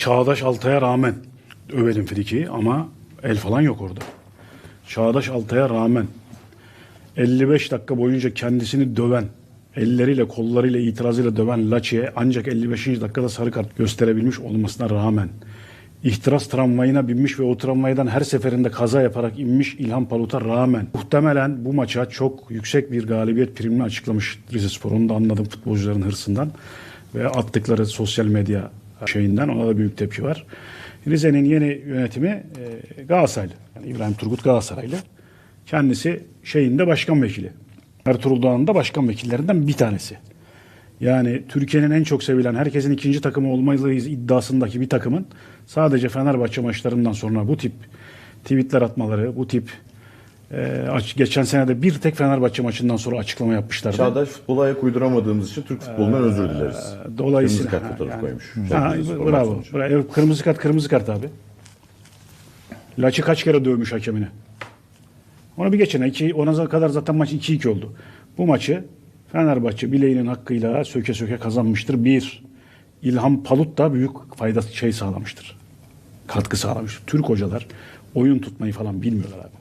Çağdaş Altay'a rağmen övelim Friki'yi ama el falan yok orada. Çağdaş Altay'a rağmen 55 dakika boyunca kendisini döven, elleriyle kollarıyla itirazıyla döven Laçi'ye ancak 55. dakikada sarı kart gösterebilmiş olmasına rağmen ihtiras tramvayına binmiş ve o tramvaydan her seferinde kaza yaparak inmiş İlhan Palut'a rağmen muhtemelen bu maça çok yüksek bir galibiyet primini açıklamış Rizespor. Onu da anladım futbolcuların hırsından ve attıkları sosyal medya şeyinden ona da büyük tepki var. Rize'nin yeni yönetimi e, Galatasaraylı. Yani İbrahim Turgut Galatasaraylı. Kendisi şeyinde başkan vekili. Ertuğrul Doğan'ın da başkan vekillerinden bir tanesi. Yani Türkiye'nin en çok sevilen, herkesin ikinci takımı olmalıyız iddiasındaki bir takımın sadece Fenerbahçe maçlarından sonra bu tip tweetler atmaları, bu tip e, aç- geçen sene de bir tek Fenerbahçe maçından sonra açıklama yapmışlardı. Çağdaş futbola ayak uyduramadığımız için Türk futbolundan özür dileriz. Ee, Dolayısıyla Kırmızı kart fotoğrafı yani- koymuş. Ha, bravo. bravo. Kırmızı kart, kırmızı kart abi. Laçı kaç kere dövmüş hakemini? Onu bir geçene. Iki, ona kadar zaten maç 2-2 oldu. Bu maçı Fenerbahçe bileğinin hakkıyla söke söke kazanmıştır. Bir, İlhan Palut da büyük fayda şey sağlamıştır. Katkı sağlamıştır. Türk hocalar oyun tutmayı falan bilmiyorlar abi.